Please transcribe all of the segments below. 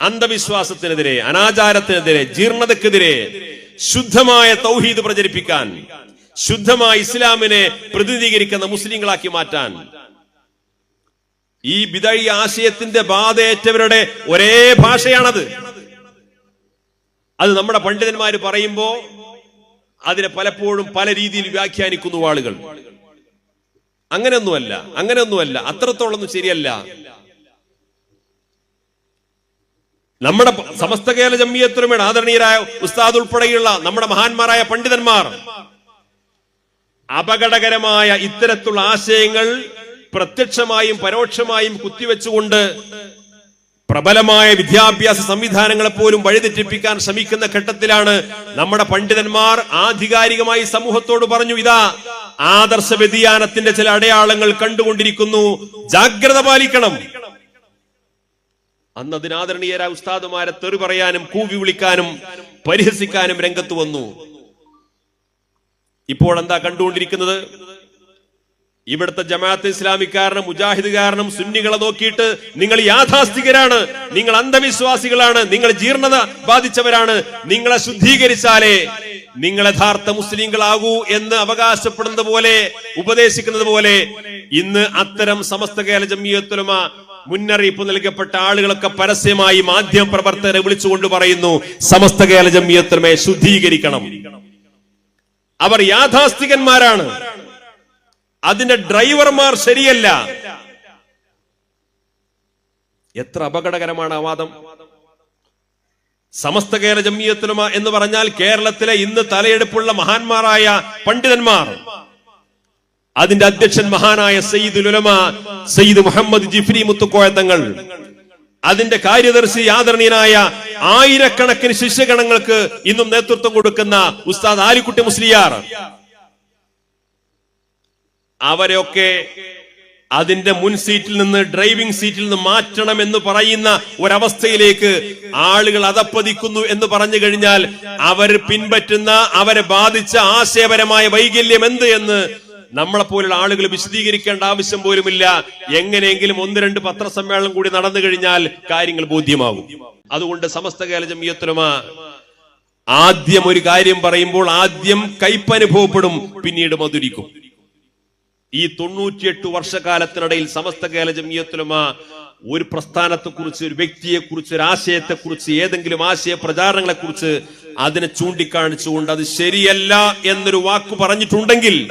അന്ധവിശ്വാസത്തിനെതിരെ അനാചാരത്തിനെതിരെ ജീർണതക്കെതിരെ ശുദ്ധമായ തൗഹീദ് പ്രചരിപ്പിക്കാൻ ശുദ്ധമായ ഇസ്ലാമിനെ പ്രതിനിധീകരിക്കുന്ന മുസ്ലിങ്ങളാക്കി മാറ്റാൻ ഈ ബിദഴി ആശയത്തിന്റെ ബാധയേറ്റവരുടെ ഒരേ ഭാഷയാണത്. അത് നമ്മുടെ പണ്ഡിതന്മാര് പറയുമ്പോ അതിനെ പലപ്പോഴും പല രീതിയിൽ വ്യാഖ്യാനിക്കുന്നു ആളുകൾ. അങ്ങനെയൊന്നുമല്ല അങ്ങനെയൊന്നുമല്ല അത്രത്തോളം ശരിയല്ല. നമ്മുടെ സമസ്ത കേരള ജമ്മിയത്തുലമയുടെ ആദരണീയരായ ഉസ്താദ് ഉൾപ്പെടെയുള്ള നമ്മുടെ മഹാന്മാരായ പണ്ഡിതന്മാർ. അപകടകരമായ ഇത്തരത്തിലുള്ള ആശയങ്ങൾ പ്രത്യക്ഷമായും പരോക്ഷമായും കുത്തിവെച്ചുകൊണ്ട് പ്രബലമായ വിദ്യാഭ്യാസ സംവിധാനങ്ങളെ പോലും വഴിതെറ്റിപ്പിക്കാൻ ശ്രമിക്കുന്ന ഘട്ടത്തിലാണ് നമ്മുടെ പണ്ഡിതന്മാർ ആധികാരികമായി സമൂഹത്തോട് പറഞ്ഞു ഇതാ ആദർശ വ്യതിയാനത്തിന്റെ ചില അടയാളങ്ങൾ കണ്ടുകൊണ്ടിരിക്കുന്നു. ജാഗ്രത പാലിക്കണം. അന്ന് അതിനാദരണീയരായ ഉസ്താദുമാരെ തെറി പറയാനും കൂവി വിളിക്കാനും പരിഹസിക്കാനും രംഗത്ത് വന്നു. ഇപ്പോൾ എന്താ കണ്ടുകൊണ്ടിരിക്കുന്നത്? ഇവിടുത്തെ ജമാഅത്ത് ഇസ്ലാമിക്കാരനും മുജാഹിദുകാരനും സുന്നികളെ നോക്കിയിട്ട് നിങ്ങൾ യാഥാസ്ഥികരാണ് നിങ്ങൾ അന്ധവിശ്വാസികളാണ് നിങ്ങൾ ജീർണത ബാധിച്ചവരാണ് നിങ്ങളെ ശുദ്ധീകരിച്ചാലേ നിങ്ങൾ യഥാർത്ഥ മുസ്ലിങ്ങളാകൂ എന്ന് അവകാശപ്പെടുന്നത് പോലെ ഉപദേശിക്കുന്നത് പോലെ ഇന്ന് അത്തരം സമസ്ത കേരള ജമിയത്തുലമ മുന്നറിയിപ്പ് നൽകപ്പെട്ട ആളുകളൊക്കെ പരസ്യമായി മാധ്യമ പ്രവർത്തകരെ വിളിച്ചുകൊണ്ട് പറയുന്നു സമസ്ത കേരള ജമിയത്തുലമയെ ശുദ്ധീകരിക്കണം. അവർ യാഥാസ്ഥികന്മാരാണ്. അതിന്റെ ഡ്രൈവർമാർ ശരിയല്ല. എത്ര അപകടകരമാണ് ആ വാദം. സമസ്ത കേരള ജമ്മിയത്തുലമ എന്ന് പറഞ്ഞാൽ കേരളത്തിലെ ഇന്ന് തലയെടുപ്പുള്ള മഹാന്മാരായ പണ്ഡിതന്മാർ. അതിന്റെ അധ്യക്ഷൻ മഹാനായ സയ്യിദ് ഉലമ സയ്യിദ് മുഹമ്മദ് ജിഫ്രി മുത്തുക്കോയത്തങ്ങൾ അതിന്റെ കാര്യദർശി ആദരണീയനായ ആയിരക്കണക്കിന് ശിഷ്യഗണങ്ങൾക്ക് ഇന്നും നേതൃത്വം കൊടുക്കുന്ന ഉസ്താദ് ആലിക്കുട്ടി മുസ്ലിയാർ. അവരെയൊക്കെ അതിന്റെ മുൻ സീറ്റിൽ നിന്ന് ഡ്രൈവിംഗ് സീറ്റിൽ നിന്ന് മാറ്റണം എന്ന് പറയുന്ന ഒരവസ്ഥയിലേക്ക് ആളുകൾ അതപ്പതിക്കുന്നു എന്ന് പറഞ്ഞു കഴിഞ്ഞാൽ അവർ പിൻപറ്റുന്ന അവരെ ബാധിച്ച ആശയപരമായ വൈകല്യം എന്ത് എന്ന് നമ്മളെ പോലുള്ള ആളുകൾ വിശദീകരിക്കേണ്ട ആവശ്യം പോലുമില്ല. എങ്ങനെയെങ്കിലും ഒന്ന് രണ്ട് പത്രസമ്മേളനം കൂടി നടന്നു കഴിഞ്ഞാൽ കാര്യങ്ങൾ ബോധ്യമാകും. അതുകൊണ്ട് സമസ്ത കേരള ജമിയത്തുലമ ആദ്യം ഒരു കാര്യം പറയുമ്പോൾ ആദ്യം കയ്പനുഭവപ്പെടും പിന്നീട് മധുരിക്കും. ഈ തൊണ്ണൂറ്റിയെട്ട് വർഷക്കാലത്തിനിടയിൽ സമസ്ത കേരള ജമിയത്തുലമ ഒരു പ്രസ്ഥാനത്തെക്കുറിച്ച് ഒരു വ്യക്തിയെ കുറിച്ച് ഒരു ആശയത്തെ കുറിച്ച് ഏതെങ്കിലും ആശയ പ്രചാരണങ്ങളെ കുറിച്ച് അതിനെ ചൂണ്ടിക്കാണിച്ചുകൊണ്ട് അത് ശരിയല്ല എന്നൊരു വാക്ക് പറഞ്ഞിട്ടുണ്ടെങ്കിൽ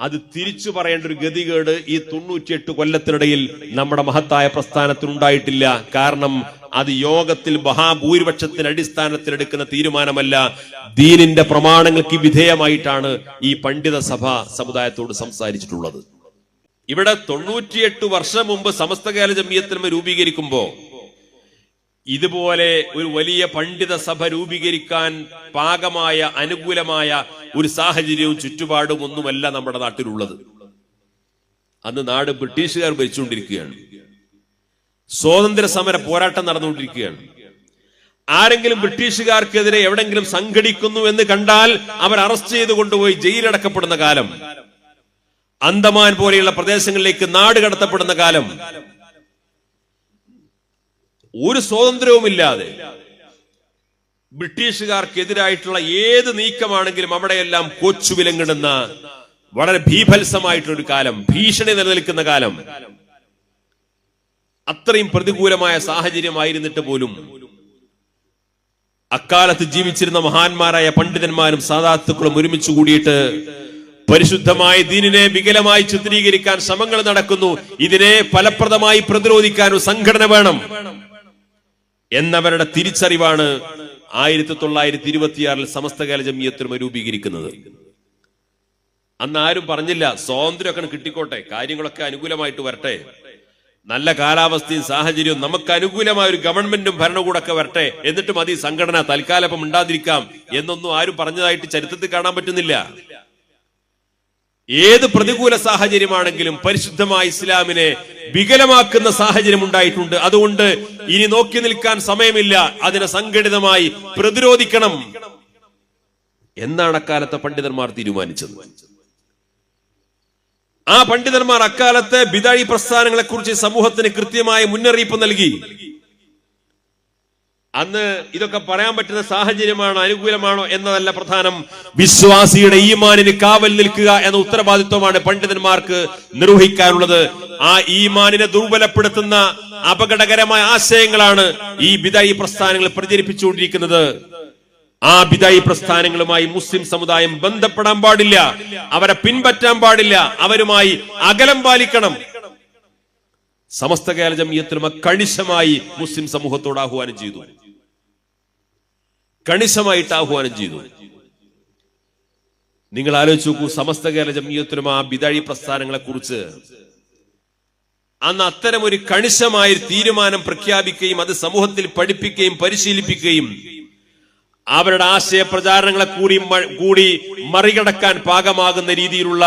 അത് തിരിച്ചു പറയേണ്ട ഒരു ഗതികേട് ഈ തൊണ്ണൂറ്റിയെട്ട് കൊല്ലത്തിനിടയിൽ നമ്മുടെ മഹത്തായ പ്രസ്ഥാനത്തിനുണ്ടായിട്ടില്ല. കാരണം അത് യോഗത്തിൽ മഹാഭൂരിപക്ഷത്തിന്റെ അടിസ്ഥാനത്തിൽ എടുക്കുന്ന തീരുമാനമല്ല. ദീനിന്റെ പ്രമാണങ്ങൾക്ക് വിധേയമായിട്ടാണ് ഈ പണ്ഡിത സഭ സമുദായത്തോട് സംസാരിച്ചിട്ടുള്ളത്. ഇവിടെ തൊണ്ണൂറ്റിയെട്ട് വർഷം മുമ്പ് സമസ്തകാല കേരള രൂപീകരിക്കുമ്പോൾ രൂപീകരിക്കുമ്പോ ഇതുപോലെ ഒരു വലിയ പണ്ഡിത സഭ രൂപീകരിക്കാൻ പാകമായ അനുകൂലമായ ഒരു സാഹചര്യവും ചുറ്റുപാടും ഒന്നുമല്ല നമ്മുടെ നാട്ടിലുള്ളത്. അന്ന് നാട് ബ്രിട്ടീഷുകാർ ഭരിച്ചുകൊണ്ടിരിക്കുകയാണ്. സ്വാതന്ത്ര്യ സമര പോരാട്ടം നടന്നുകൊണ്ടിരിക്കുകയാണ്. ആരെങ്കിലും ബ്രിട്ടീഷുകാർക്കെതിരെ എവിടെങ്കിലും സംഘടിക്കുന്നു എന്ന് കണ്ടാൽ അവർ അറസ്റ്റ് ചെയ്ത് കൊണ്ടുപോയി ജയിലടക്കപ്പെടുന്ന കാലം അന്തമാൻ പോലെയുള്ള പ്രദേശങ്ങളിലേക്ക് നാട് കടത്തപ്പെടുന്ന കാലം ഒരു സ്വാതന്ത്ര്യവുമില്ലാതെ ബ്രിട്ടീഷുകാർക്കെതിരായിട്ടുള്ള ഏത് നീക്കമാണെങ്കിലും അവിടെയെല്ലാം കൊച്ചുവിലങ്ങിടുന്ന വളരെ ഭീഭത്സമായിട്ടൊരു കാലം ഭീഷണി നിലനിൽക്കുന്ന കാലം. അത്രയും പ്രതികൂലമായ സാഹചര്യമായിരുന്നിട്ട് പോലും അക്കാലത്ത് ജീവിച്ചിരുന്ന മഹാന്മാരായ പണ്ഡിതന്മാരും സാധാത്തുക്കളും ഒരുമിച്ച് കൂടിയിട്ട് പരിശുദ്ധമായ ദീനിനെ വികലമായി ചിത്രീകരിക്കാൻ ശ്രമങ്ങൾ നടക്കുന്നു. ഇതിനെ ഫലപ്രദമായി പ്രതിരോധിക്കാൻ ഒരു സംഘടന വേണം. എന്നവരുടെ തിരിച്ചറിവാണ് ആയിരത്തി തൊള്ളായിരത്തി ഇരുപത്തിയാറിൽ സമസ്തകാല ജമിയത്തിനും രൂപീകരിക്കുന്നത്. അന്ന് ആരും പറഞ്ഞില്ല സ്വാതന്ത്ര്യമൊക്കെ കിട്ടിക്കോട്ടെ കാര്യങ്ങളൊക്കെ അനുകൂലമായിട്ട് വരട്ടെ. നല്ല കാലാവസ്ഥയും സാഹചര്യവും നമുക്ക് അനുകൂലമായ ഒരു ഗവൺമെന്റും ഭരണകൂടമൊക്കെ വരട്ടെ എന്നിട്ട് മതി സംഘടന തൽക്കാലം ഉണ്ടാതിരിക്കാം എന്നൊന്നും ആരും പറഞ്ഞതായിട്ട് ചരിത്രത്തിൽ കാണാൻ പറ്റുന്നില്ല. ഏത് പ്രതികൂല സാഹചര്യമാണെങ്കിലും പരിശുദ്ധമായ ഇസ്ലാമിനെ വികലമാക്കുന്ന സാഹചര്യം ഉണ്ടായിട്ടുണ്ട്. അതുകൊണ്ട് ഇനി നോക്കി നിൽക്കാൻ സമയമില്ല. അതിനെ സംഘടിതമായി പ്രതിരോധിക്കണം. എന്നാണ് അക്കാലത്തെ പണ്ഡിതന്മാർ തീരുമാനിച്ചത്. ആ പണ്ഡിതന്മാർ അക്കാലത്തെ ബിദാഴി പ്രസ്ഥാനങ്ങളെ കുറിച്ച് സമൂഹത്തിന് കൃത്യമായ മുന്നറിയിപ്പ് നൽകി. അന്ന് ഇതൊക്കെ പറയാൻ പറ്റുന്ന സാഹചര്യമാണോ അനുകൂലമാണോ എന്നതല്ല പ്രധാനം. വിശ്വാസിയുടെ ഈമാനിന് കാവൽ നിൽക്കുക എന്ന ഉത്തരവാദിത്വമാണ് പണ്ഡിതന്മാർക്ക് നിർവഹിക്കാനുള്ളത്. ആ ഈമാനിനെ ദുർബലപ്പെടുത്തുന്ന അപകടകരമായ ആശയങ്ങളാണ് ഈ ബിദായി പ്രസ്ഥാനങ്ങൾ പ്രചരിപ്പിച്ചുകൊണ്ടിരിക്കുന്നത്. ആ ബിദായി പ്രസ്ഥാനങ്ങളുമായി മുസ്ലിം സമുദായം ബന്ധപ്പെടാൻ പാടില്ല അവരെ പിൻപറ്റാൻ പാടില്ല അവരുമായി അകലം പാലിക്കണം. സമസ്ത കേരള ജമിയത്തിലുമ കണിശമായി മുസ്ലിം സമൂഹത്തോട് ആഹ്വാനം ചെയ്തു. കണിശമായിട്ട് ആഹ്വാനം ചെയ്തു. നിങ്ങൾ ആലോചിച്ച് നോക്കൂ സമസ്ത കേരള ജമീയത്തിനും ആ ബിതാഴി പ്രസ്ഥാനങ്ങളെ കുറിച്ച് അന്ന് അത്തരം ഒരു കണിശമായ തീരുമാനം പ്രഖ്യാപിക്കുകയും അത് സമൂഹത്തിൽ പഠിപ്പിക്കുകയും പരിശീലിപ്പിക്കുകയും അവരുടെ ആശയ പ്രചാരണങ്ങളെ കൂടി കൂടി മറികടക്കാൻ പാകമാകുന്ന രീതിയിലുള്ള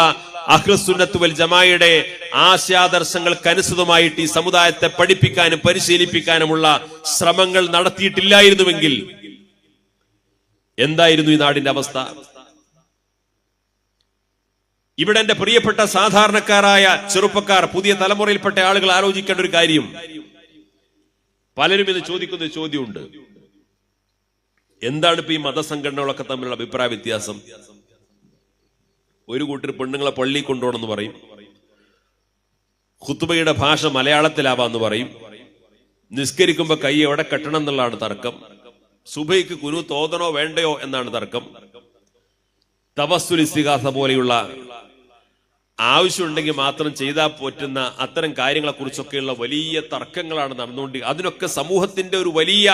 അഹ്ലസുന്നത്ത് വൽ ജമായുടെ ആശയാദർശങ്ങൾക്കനുസൃതമായിട്ട് ഈ സമുദായത്തെ പഠിപ്പിക്കാനും പരിശീലിപ്പിക്കാനുമുള്ള ശ്രമങ്ങൾ നടത്തിയിട്ടില്ലായിരുന്നുവെങ്കിൽ എന്തായിരുന്നു ഈ നാടിന്റെ അവസ്ഥ? ഇവിടെ എന്റെ പ്രിയപ്പെട്ട സാധാരണക്കാരായ ചെറുപ്പക്കാർ പുതിയ തലമുറയിൽപ്പെട്ട ആളുകൾ ആലോചിക്കേണ്ട ഒരു കാര്യം. പലരും ഇത് ചോദിക്കുന്ന ചോദ്യമുണ്ട്. എന്താണ് ഇപ്പൊ ഈ മതസംഘടനകളൊക്കെ തമ്മിലുള്ള അഭിപ്രായ വ്യത്യാസം? ഒരു കൂട്ടർ പെണ്ണുങ്ങളെ പള്ളി കൊണ്ടുപോകണമെന്ന് പറയും. ഖുത്തുബയുടെ ഭാഷ മലയാളത്തിലാവാന്ന് പറയും. നിസ്കരിക്കുമ്പോ കൈ എവിടെ കെട്ടണം എന്നുള്ളതാണ് തർക്കം. സുബൈക്ക് കുരു തോന്നണോ വേണ്ടയോ എന്നാണ് തർക്കം. തപസ്സുലിസ്തികാസ പോലെയുള്ള ആവശ്യമുണ്ടെങ്കിൽ മാത്രം ചെയ്താൽ പോറ്റുന്ന അത്തരം കാര്യങ്ങളെ കുറിച്ചൊക്കെയുള്ള വലിയ തർക്കങ്ങളാണ് നടന്നുകൊണ്ട് അതിനൊക്കെ സമൂഹത്തിന്റെ ഒരു വലിയ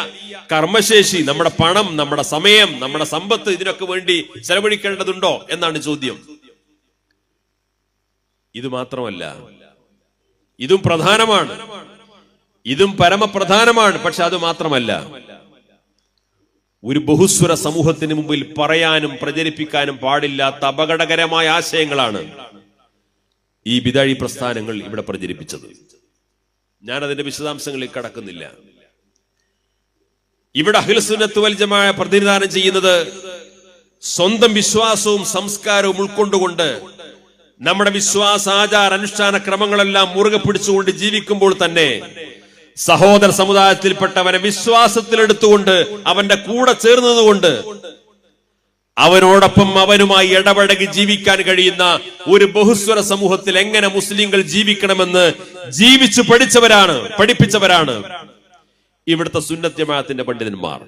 കർമ്മശേഷി നമ്മുടെ പണം നമ്മുടെ സമയം നമ്മുടെ സമ്പത്ത് ഇതിനൊക്കെ വേണ്ടി ചെലവഴിക്കേണ്ടതുണ്ടോ എന്നാണ് ചോദ്യം. ഇത് മാത്രമല്ല ഇതും പ്രധാനമാണ്. ഇതും പരമപ്രധാനമാണ് പക്ഷെ അത് മാത്രമല്ല ഒരു ബഹുസ്വര സമൂഹത്തിന് മുമ്പിൽ പറയാനും പ്രചരിപ്പിക്കാനും പാടില്ലാത്ത അപകടകരമായ ആശയങ്ങളാണ് ഈ ബിതാഴി പ്രസ്ഥാനങ്ങൾ ഇവിടെ പ്രചരിപ്പിച്ചത്. ഞാൻ അതിന്റെ വിശദാംശങ്ങളിൽ കടക്കുന്നില്ല. ഇവിടെ അഖിൽസുന്നത്ത് വൽജമായ പ്രതിനിധാനം ചെയ്യുന്നത് സ്വന്തം വിശ്വാസവും സംസ്കാരവും ഉൾക്കൊണ്ടുകൊണ്ട് നമ്മുടെ വിശ്വാസ ആചാര അനുഷ്ഠാന ക്രമങ്ങളെല്ലാം മുറുകെ പിടിച്ചുകൊണ്ട് ജീവിക്കുമ്പോൾ തന്നെ സഹോദര സമുദായത്തിൽപ്പെട്ടവനെ വിശ്വാസത്തിലെടുത്തുകൊണ്ട് അവന്റെ കൂടെ ചേർന്നതുകൊണ്ട് അവനോടൊപ്പം അവനുമായി ഇടപഴകി ജീവിക്കാൻ കഴിയുന്ന ഒരു ബഹുസ്വര സമൂഹത്തിൽ എങ്ങനെ മുസ്ലിങ്ങൾ ജീവിക്കണമെന്ന് ജീവിച്ചു പഠിച്ചവരാണ് പഠിപ്പിച്ചവരാണ്. ഇവിടുത്തെ സുന്നത്യമാത്തിന്റെ പണ്ഡിതന്മാർ.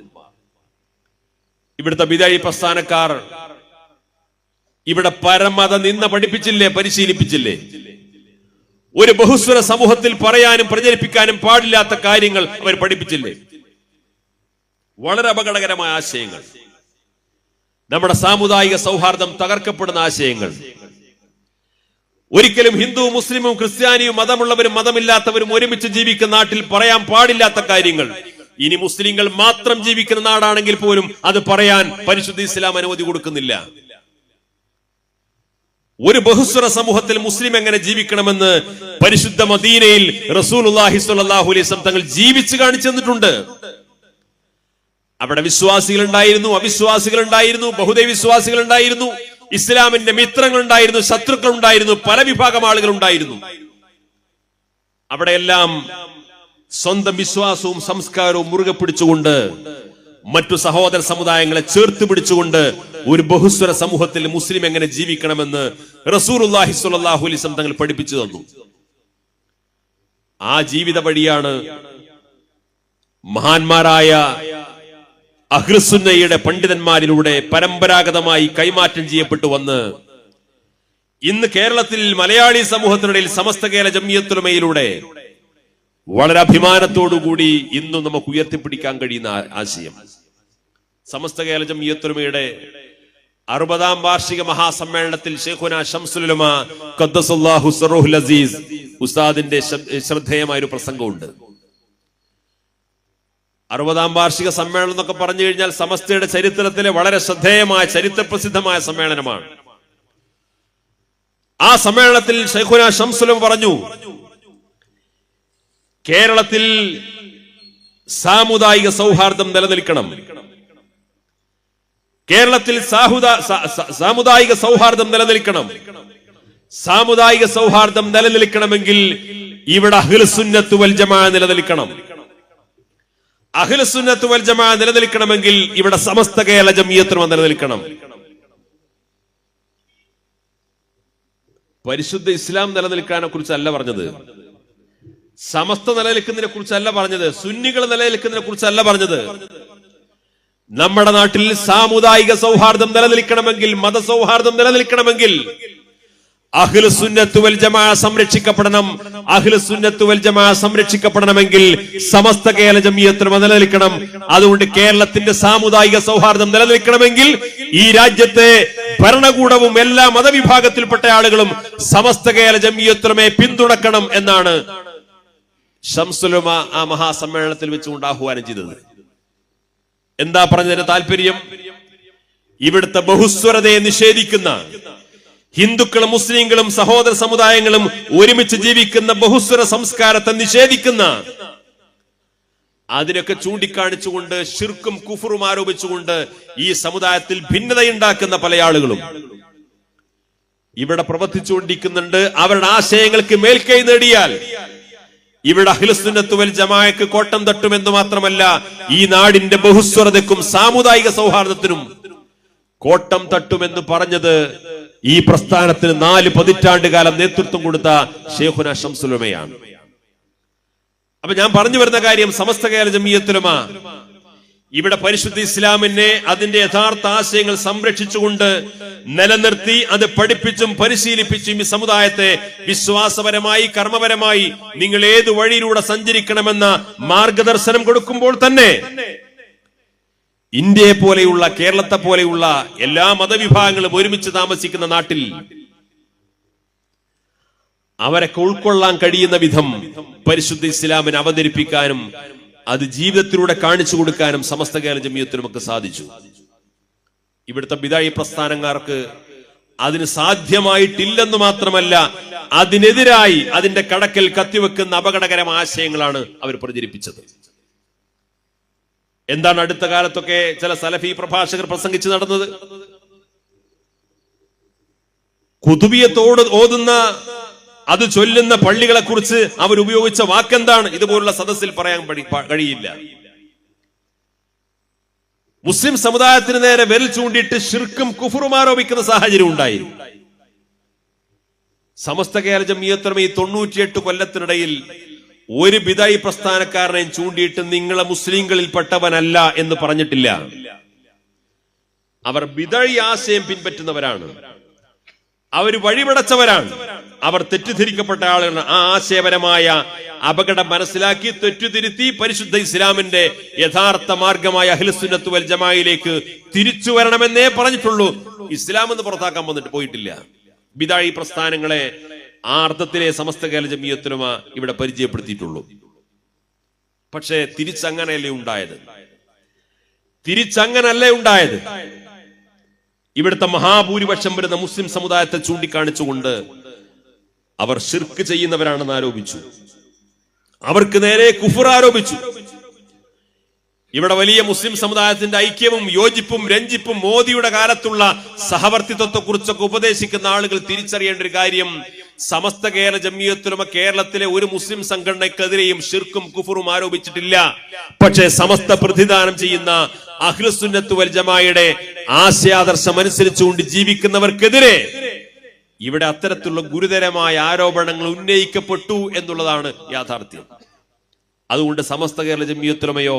ഇവിടുത്തെ വിദായി പ്രസ്ഥാനക്കാർ. ഇവിടെ പരമത നിന്ന പഠിപ്പിച്ചില്ലേ പരിശീലിപ്പിച്ചില്ലേ? ഒരു ബഹുസ്വര സമൂഹത്തിൽ പറയാനും പ്രചരിപ്പിക്കാനും പാടില്ലാത്ത കാര്യങ്ങൾ അവർ പഠിപ്പിച്ചില്ലേ? വളരെ അപകടകരമായ ആശയങ്ങൾ. നമ്മുടെ സാമുദായിക സൗഹാർദ്ദം തകർക്കപ്പെടുന്ന ആശയങ്ങൾ. ഒരിക്കലും ഹിന്ദു മുസ്ലിമും ക്രിസ്ത്യാനിയും മതമുള്ളവരും മതമില്ലാത്തവരും ഒരുമിച്ച് ജീവിക്കുന്ന നാട്ടിൽ പറയാൻ പാടില്ലാത്ത കാര്യങ്ങൾ. ഇനി മുസ്ലിങ്ങൾ മാത്രം ജീവിക്കുന്ന നാടാണെങ്കിൽ പോലും അത് പറയാൻ പരിശുദ്ധ ഇസ്ലാം അനുമതി കൊടുക്കുന്നില്ല. ഒരു ബഹുസ്വര സമൂഹത്തിൽ മുസ്ലിം എങ്ങനെ ജീവിക്കണമെന്ന് പരിശുദ്ധ മദീനയിൽ റസൂലുള്ളാഹി സ്വല്ലല്ലാഹു അലൈഹി തങ്ങൾ ജീവിച്ചു കാണിച്ചു തന്നിട്ടുണ്ട്. അവിടെ വിശ്വാസികൾ ഉണ്ടായിരുന്നു അവിശ്വാസികൾ ഉണ്ടായിരുന്നു ബഹുദൈവ വിശ്വാസികൾ ഉണ്ടായിരുന്നു ഇസ്ലാമിന്റെ മിത്രങ്ങൾ ഉണ്ടായിരുന്നു ശത്രുക്കൾ ഉണ്ടായിരുന്നു പല വിഭാഗം ആളുകൾ ഉണ്ടായിരുന്നു അവിടെയെല്ലാം സ്വന്തം വിശ്വാസവും സംസ്കാരവും മുറുകെ പിടിച്ചുകൊണ്ട് മറ്റു സഹോദര സമുദായങ്ങളെ ചേർത്ത് പിടിച്ചുകൊണ്ട് ഒരു ബഹുസ്വര സമൂഹത്തിൽ മുസ്ലിം എങ്ങനെ ജീവിക്കണമെന്ന് അലൈഹി വസല്ലം തങ്ങൾ പഠിപ്പിച്ചു തന്നു. ആ ജീവിത വഴിയാണ് മഹാന്മാരായ അഹ്ലുസുന്നയുടെ പണ്ഡിതന്മാരിലൂടെ പരമ്പരാഗതമായി കൈമാറ്റം ചെയ്യപ്പെട്ടു വന്ന് ഇന്ന് കേരളത്തിൽ മലയാളി സമൂഹത്തിനിടയിൽ സമസ്ത കേരള ജമിയത്തുലമയിലൂടെ വളരെ അഭിമാനത്തോടുകൂടി ഇന്നും നമുക്ക് ഉയർത്തിപ്പിടിക്കാൻ കഴിയുന്ന ആശയം. സമസ്ത കേരള ജമിയത്തുലമയുടെ അറുപതാം വാർഷിക മഹാസമ്മേളനത്തിൽ ഷെയ്ഖുന ഷംസുലുലമ അസീസ് ഉസ്താദിന്റെ ശ്രദ്ധേയമായ ഒരു പ്രസംഗമുണ്ട്. അറുപതാം വാർഷിക സമ്മേളനം എന്നൊക്കെ പറഞ്ഞു കഴിഞ്ഞാൽ സമസ്തയുടെ ചരിത്രത്തിലെ വളരെ ശ്രദ്ധേയമായ ചരിത്രപ്രസിദ്ധമായ സമ്മേളനമാണ്. ആ സമ്മേളനത്തിൽ ഷെയ്ഖുന ഷംസുലം പറഞ്ഞു കേരളത്തിൽ സാമുദായിക സൗഹാർദ്ദം നിലനിൽക്കണം. കേരളത്തിൽ സാമുദായിക സൗഹാർദ്ദം നിലനിൽക്കണം. സാമുദായിക സൗഹാർദ്ദം നിലനിൽക്കണമെങ്കിൽ ഇവിടെ അഹ്ലുസുന്നത്ത് വൽ ജമാ നിലനിൽക്കണം. അഖിലസുന്നത്ത് വൽ ജമാ നിലനിൽക്കണമെങ്കിൽ ഇവിടെ സമസ്ത കേരള ജമിയത്തുമ നിലനിൽക്കണം. പരിശുദ്ധ ഇസ്ലാം നിലനിൽക്കാനെ കുറിച്ചല്ല പറഞ്ഞത്. സമസ്ത നിലനിൽക്കുന്നതിനെ കുറിച്ചല്ല പറഞ്ഞത്. സുന്നികൾ നിലനിൽക്കുന്നതിനെ കുറിച്ചല്ല പറഞ്ഞത്. നമ്മുടെ നാട്ടിൽ സാമുദായിക സൗഹാർദ്ദം നിലനിൽക്കണമെങ്കിൽ മതസൗഹാർദ്ദം നിലനിൽക്കണമെങ്കിൽ അഖില സുന്നത്ത് വൽ ജമാ സംരക്ഷിക്കപ്പെടണം. അഖില സുന്നത്തുവൽ ജമാ സംരക്ഷിക്കപ്പെടണമെങ്കിൽ സമസ്ത കേരള ജമിയത്തിന് നിലനിൽക്കണം. അതുകൊണ്ട് കേരളത്തിന്റെ സാമുദായിക സൗഹാർദ്ദം നിലനിൽക്കണമെങ്കിൽ ഈ രാജ്യത്തെ ഭരണകൂടവും എല്ലാ മതവിഭാഗത്തിൽപ്പെട്ട ആളുകളും സമസ്ത കേരള ജമിയത്തുലമെ പിന്തുണക്കണം എന്നാണ് ഷംസുലുമ ആ മഹാസമ്മേളനത്തിൽ വെച്ചുകൊണ്ട് ആഹ്വാനം ചെയ്തത്. എന്താ പറഞ്ഞതിന്റെ താല്പര്യം? ഇവിടുത്തെ ബഹുസ്വരതയെ നിഷേധിക്കുന്ന ഹിന്ദുക്കളും മുസ്ലിങ്ങളും സഹോദര സമുദായങ്ങളും ഒരുമിച്ച് ജീവിക്കുന്ന ബഹുസ്വര സംസ്കാരത്തെ നിഷേധിക്കുന്ന അതിനൊക്കെ ചൂണ്ടിക്കാണിച്ചുകൊണ്ട് ഷിർക്കും കുഫറും ആരോപിച്ചുകൊണ്ട് ഈ സമുദായത്തിൽ ഭിന്നതയുണ്ടാക്കുന്ന പല ആളുകളും ഇവിടെ പ്രവർത്തിച്ചുകൊണ്ടിരിക്കുന്നുണ്ട്. അവരുടെ ആശയങ്ങൾക്ക് മേൽക്കൈ നേടിയാൽ ഇവിടെ അഖിലസുന്നത്തുവൽ ജമായക്ക് കോട്ടം തട്ടുമെന്ന് മാത്രമല്ല ഈ നാടിന്റെ ബഹുസ്വരതയ്ക്കും സാമുദായിക സൗഹാർദ്ദത്തിനും കോട്ടം തട്ടുമെന്ന് പറഞ്ഞത് ഈ പ്രസ്ഥാനത്തിന് നാല് പതിറ്റാണ്ട് കാലം നേതൃത്വം കൊടുത്ത ഷേഖുന ഷംസുലുമയാണ് അപ്പൊ ഞാൻ പറഞ്ഞു വരുന്ന കാര്യം സമസ്ത കേരള ജമീയത്തുലമ. ഇവിടെ പരിശുദ്ധ ഇസ്ലാമിനെ അതിന്റെ യഥാർത്ഥ ആശയങ്ങൾ സംരക്ഷിച്ചുകൊണ്ട് നിലനിർത്തി അത് പഠിപ്പിച്ചും പരിശീലിപ്പിച്ചും ഈ സമുദായത്തെ വിശ്വാസപരമായി കർമ്മപരമായി നിങ്ങൾ ഏത് വഴിയിലൂടെ സഞ്ചരിക്കണമെന്ന മാർഗദർശനം കൊടുക്കുമ്പോൾ തന്നെ ഇന്ത്യയെ പോലെയുള്ള കേരളത്തെ പോലെയുള്ള എല്ലാ മതവിഭാഗങ്ങളും ഒരുമിച്ച് താമസിക്കുന്ന നാട്ടിൽ അവരൊക്കെ ഉൾക്കൊള്ളാൻ കഴിയുന്ന വിധം പരിശുദ്ധ ഇസ്ലാമിനെ അവതരിപ്പിക്കാനും അത് ജീവിതത്തിലൂടെ കാണിച്ചു കൊടുക്കാനും സമസ്ത കേരള ജമീയത്തിനുമൊക്കെ സാധിച്ചു. ഇവിടുത്തെ പിതായി പ്രസ്ഥാനക്കാർക്ക് അതിന് സാധ്യമായിട്ടില്ലെന്ന് മാത്രമല്ല അതിനെതിരായി അതിന്റെ കടക്കിൽ കത്തിവെക്കുന്ന അപകടകരമായ ആശയങ്ങളാണ് അവർ പ്രചരിപ്പിച്ചത്. എന്താണ് അടുത്ത കാലത്തൊക്കെ ചില സലഫി പ്രഭാഷകർ പ്രസംഗിച്ച് നടന്നത്? കുതുബിയത്തോട് ഓതുന്ന അത് ചൊല്ലുന്ന പള്ളികളെ കുറിച്ച് അവർ ഉപയോഗിച്ച വാക്കെന്താണ്? ഇതുപോലുള്ള സദസ്സിൽ പറയാൻ കഴിയില്ല. മുസ്ലിം സമുദായത്തിന് നേരെ വിരൽ ചൂണ്ടിയിട്ട് ഷിർക്കും കുഫറും ആരോപിക്കുന്ന സാഹചര്യം ഉണ്ടായി. സമസ്ത കേരള ജമിയത്തുറമ ഈ തൊണ്ണൂറ്റിയെട്ട് കൊല്ലത്തിനിടയിൽ ഒരു ബിദായി പ്രസ്ഥാനക്കാരനെയും ചൂണ്ടിയിട്ട് നിങ്ങളെ മുസ്ലിങ്ങളിൽപ്പെട്ടവനല്ല എന്ന് പറഞ്ഞിട്ടില്ല. അവർ ബിദഴി ആശയം പിൻപറ്റുന്നവരാണ്. അവർ വഴിപടച്ചവരാണ്. അവർ തെറ്റിദ്ധരിക്കപ്പെട്ട ആളുകളാണ്. ആ ആശയപരമായ അപകടം മനസ്സിലാക്കി തെറ്റുതിരുത്തി പരിശുദ്ധ ഇസ്ലാമിന്റെ യഥാർത്ഥ മാർഗമായ അഹിലസുന്നത്ത് വൽ ജമായിലേക്ക് തിരിച്ചു വരണമെന്നേ പറഞ്ഞിട്ടുള്ളൂ. ഇസ്ലാം എന്ന് പുറത്താക്കാൻ വന്നിട്ട് പോയിട്ടില്ല. ബിദാഴി പ്രസ്ഥാനങ്ങളെ ആ അർത്ഥത്തിലെ സമസ്ത കേരള ജമീയത്തിനുമ ഇവിടെ പരിചയപ്പെടുത്തിയിട്ടുള്ളൂ. പക്ഷേ തിരിച്ചങ്ങനെയല്ലേ ഉണ്ടായത്? തിരിച്ചങ്ങനല്ലേ ഉണ്ടായത്? ഇവിടുത്തെ മഹാഭൂരിപക്ഷം വരുന്ന മുസ്ലിം സമുദായത്തെ ചൂണ്ടിക്കാണിച്ചുകൊണ്ട് അവർ ഷിർക്ക് ചെയ്യുന്നവരാണെന്ന് ആരോപിച്ചു. അവർക്ക് നേരെ കുഫർ ആരോപിച്ചു. ഇവിടെ വലിയ മുസ്ലിം സമുദായത്തിന്റെ ഐക്യവും യോജിപ്പും രഞ്ജിപ്പും മോദിയുടെ കാലത്തുള്ള സഹവർത്തിത്വത്തെ കുറിച്ചൊക്കെ ഉപദേശിക്കുന്ന ആളുകൾ തിരിച്ചറിയേണ്ട ഒരു കാര്യം സമസ്ത കേരള ജമ്മിയത്തിലും കേരളത്തിലെ ഒരു മുസ്ലിം സംഘടനക്കെതിരെയും ഷിർക്കും കുഫറും ആരോപിച്ചിട്ടില്ല. പക്ഷേ സമസ്ത പ്രതിദാനം ചെയ്യുന്ന അഖിലസുന്നത്ത് വൽ ജമായുടെ ആശയാദർശം അനുസരിച്ചുകൊണ്ട് ജീവിക്കുന്നവർക്കെതിരെ ഇവിടെ അത്തരത്തിലുള്ള ഗുരുതരമായ ആരോപണങ്ങൾ ഉന്നയിക്കപ്പെട്ടു എന്നുള്ളതാണ് യാഥാർത്ഥ്യം. അതുകൊണ്ട് സമസ്ത കേരള ജമിയത്തുലമയോ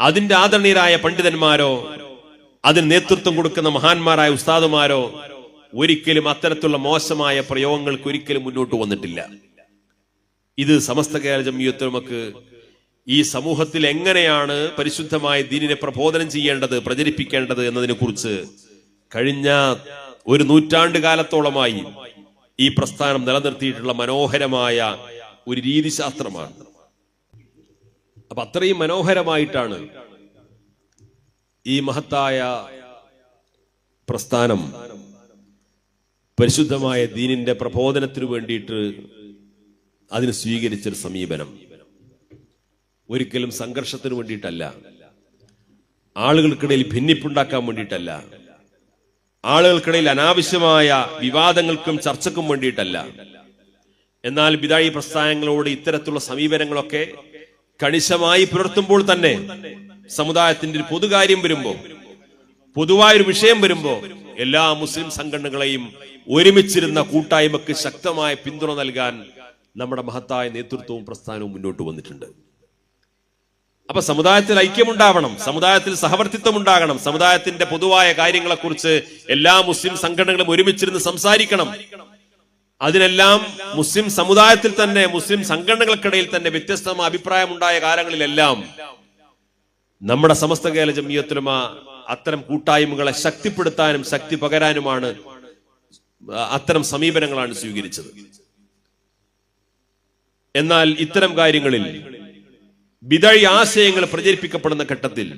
അതിന്റെ ആദരണീയരായ പണ്ഡിതന്മാരോ അതിന് നേതൃത്വം കൊടുക്കുന്ന മഹാന്മാരായ ഉസ്താദുമാരോ ഒരിക്കലും അത്തരത്തിലുള്ള മോശമായ പ്രയോഗങ്ങൾക്ക് ഒരിക്കലും മുന്നോട്ട് വന്നിട്ടില്ല. ഇത് സമസ്ത കേരള ജമിയത്തുലമക്ക് ഈ സമൂഹത്തിൽ എങ്ങനെയാണ് പരിശുദ്ധമായ ദീനിനെ പ്രബോധനം ചെയ്യേണ്ടത് പ്രചരിപ്പിക്കേണ്ടത് എന്നതിനെ കുറിച്ച് കഴിഞ്ഞ ഒരു നൂറ്റാണ്ട് കാലത്തോളമായി ഈ പ്രസ്ഥാനം നിലനിർത്തിയിട്ടുള്ള മനോഹരമായ ഒരു രീതിശാസ്ത്രമാണ്. അപ്പൊ അത്രയും മനോഹരമായിട്ടാണ് ഈ മഹത്തായ പ്രസ്ഥാനം പരിശുദ്ധമായ ദീനിന്റെ പ്രബോധനത്തിനു വേണ്ടിയിട്ട് അതിന് സ്വീകരിച്ചൊരു സമീപനം. ഒരിക്കലും സംഘർഷത്തിന് വേണ്ടിയിട്ടല്ല. ആളുകൾക്കിടയിൽ ഭിന്നിപ്പുണ്ടാക്കാൻ വേണ്ടിയിട്ടല്ല. ആളുകൾക്കിടയിൽ അനാവശ്യമായ വിവാദങ്ങൾക്കും ചർച്ചക്കും വേണ്ടിയിട്ടല്ല. എന്നാൽ ബിദായി പ്രസ്ഥാനങ്ങളോട് ഇത്തരത്തിലുള്ള സമീപനങ്ങളൊക്കെ കണിശമായി പുലർത്തുമ്പോൾ തന്നെ സമുദായത്തിന്റെ ഒരു പൊതുകാര്യം വരുമ്പോ പൊതുവായൊരു വിഷയം വരുമ്പോൾ എല്ലാ മുസ്ലിം സംഘടനകളെയും ഒരുമിച്ചിരുന്ന കൂട്ടായ്മക്ക് ശക്തമായ പിന്തുണ നൽകാൻ നമ്മുടെ മഹത്തായ നേതൃത്വവും പ്രസ്ഥാനവും മുന്നോട്ട് വന്നിട്ടുണ്ട്. അപ്പൊ സമുദായത്തിൽ ഐക്യമുണ്ടാവണം സമുദായത്തിൽ സഹവർത്തിത്വം ഉണ്ടാകണം സമുദായത്തിന്റെ പൊതുവായ കാര്യങ്ങളെക്കുറിച്ച് എല്ലാ മുസ്ലിം സംഘടനകളും ഒരുമിച്ചിരുന്ന് സംസാരിക്കണം. അതിനെല്ലാം മുസ്ലിം സമുദായത്തിൽ തന്നെ മുസ്ലിം സംഘടനകൾക്കിടയിൽ തന്നെ വ്യത്യസ്തമായ അഭിപ്രായമുണ്ടായ കാലങ്ങളിലെല്ലാം നമ്മുടെ സമസ്ത കേരള ജമീയത്തിലും അത്തരം കൂട്ടായ്മകളെ ശക്തിപ്പെടുത്താനും ശക്തി പകരാനുമാണ് അത്തരം സമീപനങ്ങളാണ് സ്വീകരിച്ചത്. എന്നാൽ ഇത്തരം കാര്യങ്ങളിൽ വിതഴി ആശയങ്ങൾ പ്രചരിപ്പിക്കപ്പെടുന്ന ഘട്ടത്തിൽ.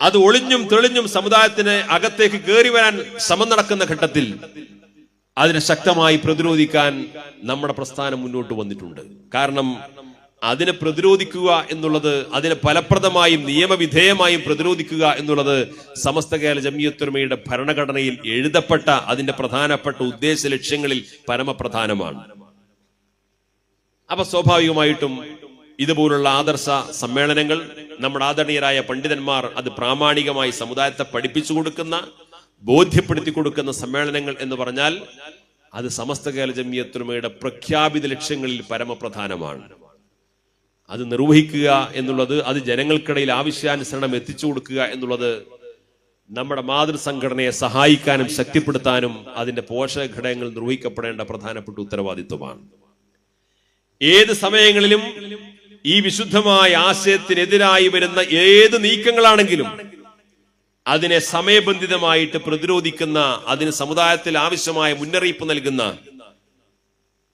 അത് ഒളിഞ്ഞും തെളിഞ്ഞും സമുദായത്തിന് അകത്തേക്ക് കയറി വരാൻ ശ്രമം നടക്കുന്ന ഘട്ടത്തിൽ അതിനെ ശക്തമായി പ്രതിരോധിക്കാൻ നമ്മുടെ പ്രസ്ഥാനം മുന്നോട്ട് വന്നിട്ടുണ്ട്. കാരണം അതിനെ പ്രതിരോധിക്കുക എന്നുള്ളത് അതിനെ ഫലപ്രദമായും നിയമവിധേയമായും പ്രതിരോധിക്കുക എന്നുള്ളത് സമസ്ത കേരള ജമിയത്തുലമയുടെ ഭരണഘടനയിൽ എഴുതപ്പെട്ട അതിന്റെ പ്രധാനപ്പെട്ട ഉദ്ദേശ ലക്ഷ്യങ്ങളിൽ പരമപ്രധാനമാണ്. അപ്പൊ സ്വാഭാവികമായിട്ടും ഇതുപോലുള്ള ആദർശ സമ്മേളനങ്ങൾ നമ്മുടെ ആദരണീയരായ പണ്ഡിതന്മാർ അത് പ്രാമാണികമായി സമുദായത്തെ പഠിപ്പിച്ചു കൊടുക്കുന്ന ബോധ്യപ്പെടുത്തി കൊടുക്കുന്ന സമ്മേളനങ്ങൾ എന്ന് പറഞ്ഞാൽ അത് സമസ്ത കേരള ജമിയത്തുമയുടെ പ്രഖ്യാപിത ലക്ഷ്യങ്ങളിൽ പരമപ്രധാനമാണ്. അത് നിർവഹിക്കുക എന്നുള്ളത് അത് ജനങ്ങൾക്കിടയിൽ ആവശ്യാനുസരണം എത്തിച്ചു കൊടുക്കുക എന്നുള്ളത് നമ്മുടെ മാതൃസംഘടനയെ സഹായിക്കാനും ശക്തിപ്പെടുത്താനും അതിന്റെ പോഷക ഘടകങ്ങൾ നിർവഹിക്കപ്പെടേണ്ട പ്രധാനപ്പെട്ട ഉത്തരവാദിത്വമാണ്. ഏത് സമയങ്ങളിലും ഈ വിശുദ്ധമായ ആശയത്തിനെതിരായി വരുന്ന ഏത് നീക്കങ്ങളാണെങ്കിലും അതിനെ സമയബന്ധിതമായിട്ട് പ്രതിരോധിക്കുന്ന അതിന് സമുദായത്തിൽ ആവശ്യമായ മുന്നറിയിപ്പ് നൽകുന്ന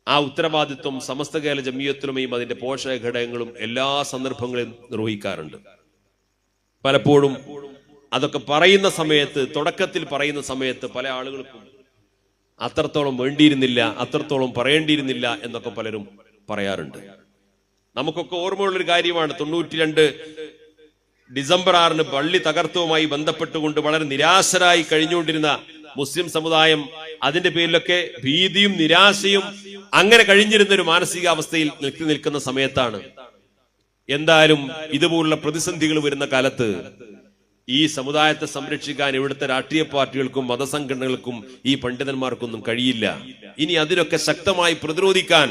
ആ ഉത്തരവാദിത്വം സമസ്ത കേരള ജമീയത്തിലുമേയും അതിന്റെ പോഷക ഘടകങ്ങളും എല്ലാ സന്ദർഭങ്ങളിലും നിർവഹിക്കാറുണ്ട്. പലപ്പോഴും അതൊക്കെ പറയുന്ന സമയത്ത് തുടക്കത്തിൽ പറയുന്ന സമയത്ത് പല ആളുകൾക്കും അത്രത്തോളം വേണ്ടിയിരുന്നില്ല അത്രത്തോളം പറയേണ്ടിയിരുന്നില്ല എന്നൊക്കെ പലരും പറയാറുണ്ട്. നമുക്കൊക്കെ ഓർമ്മയുള്ളൊരു കാര്യമാണ്. തൊണ്ണൂറ്റി രണ്ട് ഡിസംബർ ആറിന് പള്ളി തകർത്തവുമായി ബന്ധപ്പെട്ടുകൊണ്ട് വളരെ നിരാശരായി കഴിഞ്ഞുകൊണ്ടിരുന്ന മുസ്ലിം സമുദായം അതിന്റെ പേരിലൊക്കെ ഭീതിയും നിരാശയും അങ്ങനെ കഴിഞ്ഞിരുന്ന ഒരു മാനസികാവസ്ഥയിൽ നിൽക്കി നിൽക്കുന്ന സമയത്താണ്. എന്തായാലും ഇതുപോലുള്ള പ്രതിസന്ധികൾ വരുന്ന കാലത്ത് ഈ സമുദായത്തെ സംരക്ഷിക്കാൻ ഇവിടുത്തെ രാഷ്ട്രീയ പാർട്ടികൾക്കും മതസംഘടനകൾക്കും ഈ പണ്ഡിതന്മാർക്കൊന്നും കഴിയില്ല. ഇനി അതിനൊക്കെ ശക്തമായി പ്രതിരോധിക്കാൻ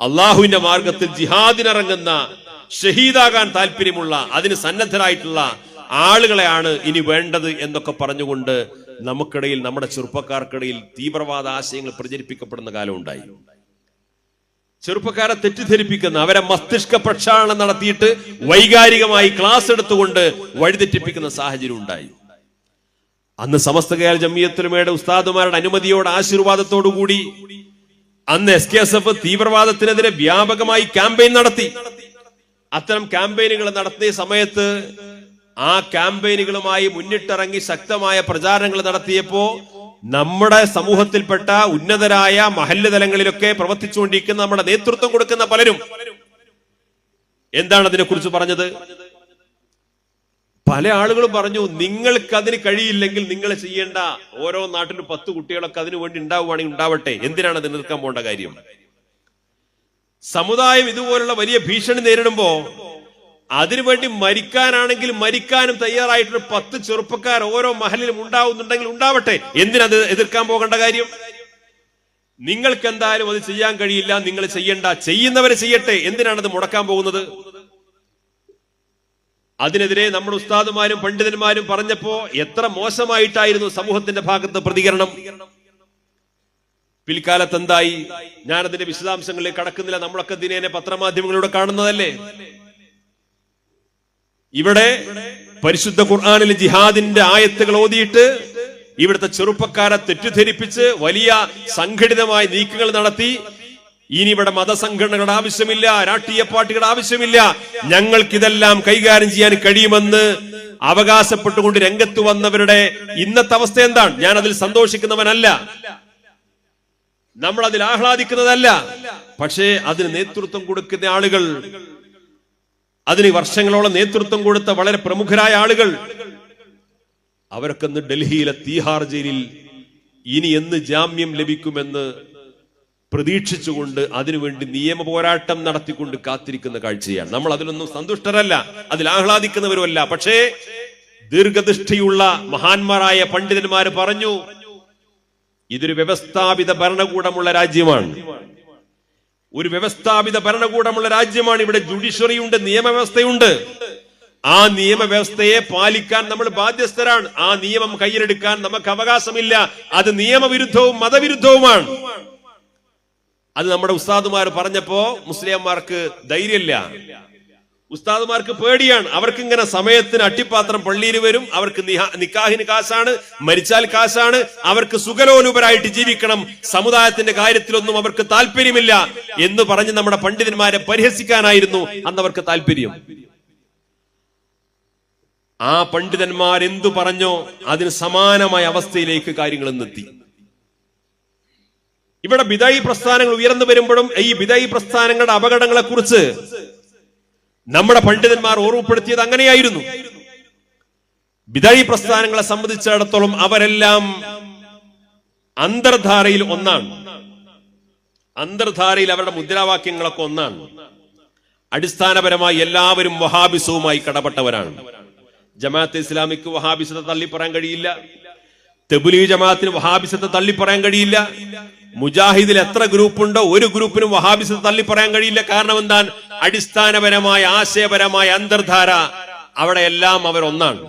അള്ളാഹുവിന്റെ മാർഗത്തിൽ ജിഹാദിനിറങ്ങുന്ന ഷഹീദാകാൻ താല്പര്യമുള്ള അതിന് സന്നദ്ധരായിട്ടുള്ള ആളുകളെയാണ് ഇനി വേണ്ടത് എന്നൊക്കെ പറഞ്ഞുകൊണ്ട് നമുക്കിടയിൽ നമ്മുടെ ചെറുപ്പക്കാർക്കിടയിൽ തീവ്രവാദ ആശയങ്ങൾ പ്രചരിപ്പിക്കപ്പെടുന്ന കാലം ഉണ്ടായി. ചെറുപ്പക്കാരെ തെറ്റിദ്ധരിപ്പിക്കുന്ന അവരെ മസ്തിഷ്ക പ്രക്ഷാളനം നടത്തിയിട്ട് വൈകാരികമായി ക്ലാസ് എടുത്തുകൊണ്ട് വഴിതെറ്റിപ്പിക്കുന്ന സാഹചര്യം ഉണ്ടായി. അന്ന് സമസ്ത കേരള ജമിയത്തുലമയുടെ ഉസ്താദുമാരുടെ അനുമതിയോട് ആശീർവാദത്തോടു കൂടി അന്ന് എസ് കെ എസ് എഫ് തീവ്രവാദത്തിനെതിരെ വ്യാപകമായി ക്യാമ്പയിൻ നടത്തി. അത്തരം ക്യാമ്പയിനുകൾ നടത്തിയ സമയത്ത് ആ ക്യാമ്പയിനുകളുമായി മുന്നിട്ടിറങ്ങി ശക്തമായ പ്രചാരണങ്ങൾ നടത്തിയപ്പോ നമ്മുടെ സമൂഹത്തിൽപ്പെട്ട ഉന്നതരായ മഹല്ല് തലങ്ങളിലൊക്കെ പ്രവർത്തിച്ചുകൊണ്ടിരിക്കുന്ന നമ്മുടെ നേതൃത്വം കൊടുക്കുന്ന പലരും. എന്താണ് അതിനെക്കുറിച്ച് പറഞ്ഞത്? പല ആളുകളും പറഞ്ഞു നിങ്ങൾക്ക് അതിന് കഴിയില്ലെങ്കിൽ നിങ്ങൾ ചെയ്യേണ്ട ഓരോ നാട്ടിലും പത്ത് കുട്ടികളൊക്കെ അതിനു വേണ്ടി ഉണ്ടാവുകയാണെങ്കിൽ ഉണ്ടാവട്ടെ. എന്തിനാണ് അത് നിൽക്കാൻ പോകേണ്ട കാര്യം? സമുദായം ഇതുപോലുള്ള വലിയ ഭീഷണി നേരിടുമ്പോ അതിനുവേണ്ടി മരിക്കാനാണെങ്കിൽ മരിക്കാനും തയ്യാറായിട്ടൊരു പത്ത് ചെറുപ്പക്കാർ ഓരോ മഹലിലും ഉണ്ടാവുന്നുണ്ടെങ്കിൽ ഉണ്ടാവട്ടെ. എന്തിനത് എതിർക്കാൻ പോകേണ്ട കാര്യം? നിങ്ങൾക്ക് എന്തായാലും അത് ചെയ്യാൻ കഴിയില്ല. നിങ്ങൾ ചെയ്യണ്ട ചെയ്യുന്നവരെ ചെയ്യട്ടെ. എന്തിനാണ് അത് മുടക്കാൻ പോകുന്നത്? അതിനെതിരെ നമ്മുടെ ഉസ്താദുമാരും പണ്ഡിതന്മാരും പറഞ്ഞപ്പോ എത്ര മോശമായിട്ടായിരുന്നു സമൂഹത്തിന്റെ ഭാഗത്ത് പ്രതികരണം. പിൽക്കാലത്ത് എന്തായി ഞാനതിന്റെ വിശദാംശങ്ങളിൽ കടക്കുന്നില്ല. നമ്മളൊക്കെ ദിനേനെ പത്രമാധ്യമങ്ങളിലൂടെ കാണുന്നതല്ലേ? ഇവിടെ പരിശുദ്ധ ഖുർആാനിൽ ജിഹാദിന്റെ ആയത്തുകൾ ഓതിയിട്ട് ഇവിടുത്തെ ചെറുപ്പക്കാരെ തെറ്റിദ്ധരിപ്പിച്ച് വലിയ സംഘടിതമായ നീക്കങ്ങൾ നടത്തി ഇനി ഇവിടെ മതസംഘടനകളുടെ ആവശ്യമില്ല രാഷ്ട്രീയ പാർട്ടികളുടെ ആവശ്യമില്ല. ഞങ്ങൾക്കിതെല്ലാം കൈകാര്യം ചെയ്യാൻ കഴിയുമെന്ന് അവകാശപ്പെട്ടുകൊണ്ട് രംഗത്ത് വന്നവരുടെ ഇന്നത്തെ അവസ്ഥ എന്താണ്? ഞാൻ അതിൽ സന്തോഷിക്കുന്നവനല്ല. നമ്മൾ അതിൽ ആഹ്ലാദിക്കുന്നതല്ല. പക്ഷേ അതിന് നേതൃത്വം കൊടുക്കുന്ന ആളുകൾ അതിന് വർഷങ്ങളോളം നേതൃത്വം കൊടുത്ത വളരെ പ്രമുഖരായ ആളുകൾ അവരൊക്കെ ഇന്ന് ഡൽഹിയിലെ തീഹാർ ജയിലിൽ ഇനി എന്ന് ജാമ്യം ലഭിക്കുമെന്ന് പ്രതീക്ഷിച്ചുകൊണ്ട് അതിനുവേണ്ടി നിയമ പോരാട്ടം നടത്തിക്കൊണ്ട് കാത്തിരിക്കുന്ന കാഴ്ചയാണ്. നമ്മൾ അതിലൊന്നും സന്തുഷ്ടരല്ല. അതിൽ ആഹ്ലാദിക്കുന്നവരുമല്ല. പക്ഷേ ദീർഘദൃഷ്ടിയുള്ള മഹാന്മാരായ പണ്ഡിതന്മാർ പറഞ്ഞു ഇതൊരു വ്യവസ്ഥാപിത ഭരണകൂടമുള്ള രാജ്യമാണ്. ഒരു വ്യവസ്ഥാപിത ഭരണകൂടമുള്ള രാജ്യമാണ്. ഇവിടെ ജുഡീഷ്യറി ഉണ്ട് നിയമവ്യവസ്ഥയുണ്ട്. ആ നിയമവ്യവസ്ഥയെ പാലിക്കാൻ നമ്മൾ ബാധ്യസ്ഥരാണ്. ആ നിയമം കയ്യിലെടുക്കാൻ നമുക്ക് അവകാശമില്ല. അത് നിയമവിരുദ്ധവും മതവിരുദ്ധവുമാണ്. അത് നമ്മുടെ ഉസ്താദുമാർ പറഞ്ഞപ്പോ മുസ്ലിംമാർക്ക് ധൈര്യമില്ല. ഉസ്താദുമാർക്ക് പേടിയാണ്. അവർക്ക് ഇങ്ങനെ സമയത്തിന് അട്ടിപ്പാത്രം പള്ളിയിൽ വരും. അവർക്ക് നിക്കാഹിന് കാശാണ് മരിച്ചാൽ കാശാണ്. അവർക്ക് സുഖലോലുപരായിട്ട് ജീവിക്കണം. സമുദായത്തിന്റെ കാര്യത്തിലൊന്നും അവർക്ക് താല്പര്യമില്ല എന്ന് പറഞ്ഞ് നമ്മുടെ പണ്ഡിതന്മാരെ പരിഹസിക്കാനായിരുന്നു അന്ന് അവർക്ക് താല്പര്യം. ആ പണ്ഡിതന്മാർ എന്തു പറഞ്ഞോ അതിന് സമാനമായ അവസ്ഥയിലേക്ക് കാര്യങ്ങൾ എന്നെത്തി ഇവിടെ ബിദായി പ്രസ്ഥാനങ്ങൾ ഉയർന്നു വരുമ്പോഴും ഈ ബിദായി പ്രസ്ഥാനങ്ങളുടെ അപകടങ്ങളെ കുറിച്ച് നമ്മുടെ പണ്ഡിതന്മാർ ഓർമ്മപ്പെടുത്തിയത് അങ്ങനെയായിരുന്നു. ബിദായി പ്രസ്ഥാനങ്ങളെ സംബന്ധിച്ചിടത്തോളം അവരെല്ലാം അന്തർധാരയിൽ ഒന്നാണ്. അന്തർധാരയിൽ അവരുടെ മുദ്രാവാക്യങ്ങളൊക്കെ ഒന്നാണ്. അടിസ്ഥാനപരമായി എല്ലാവരും വഹാബിസവുമായി കടപ്പെട്ടവരാണ്. ജമാഅത്ത് ഇസ്ലാമിക്ക് വഹാബിസത്തെ തള്ളിപ്പറയാൻ കഴിയില്ല. തെബുലി ജമാഅത്തിന് വഹാബിസത്തെ തള്ളിപ്പറയാൻ കഴിയില്ല. മുജാഹിദിൽ എത്ര ഗ്രൂപ്പുണ്ടോ ഒരു ഗ്രൂപ്പിനും വഹാബിസ് തള്ളി പറയാൻ കഴിയില്ല. കാരണം എന്താ അടിസ്ഥാനപരമായ ആശയപരമായ അന്തർധാര അവിടെ എല്ലാം അവർ ഒന്നാണ്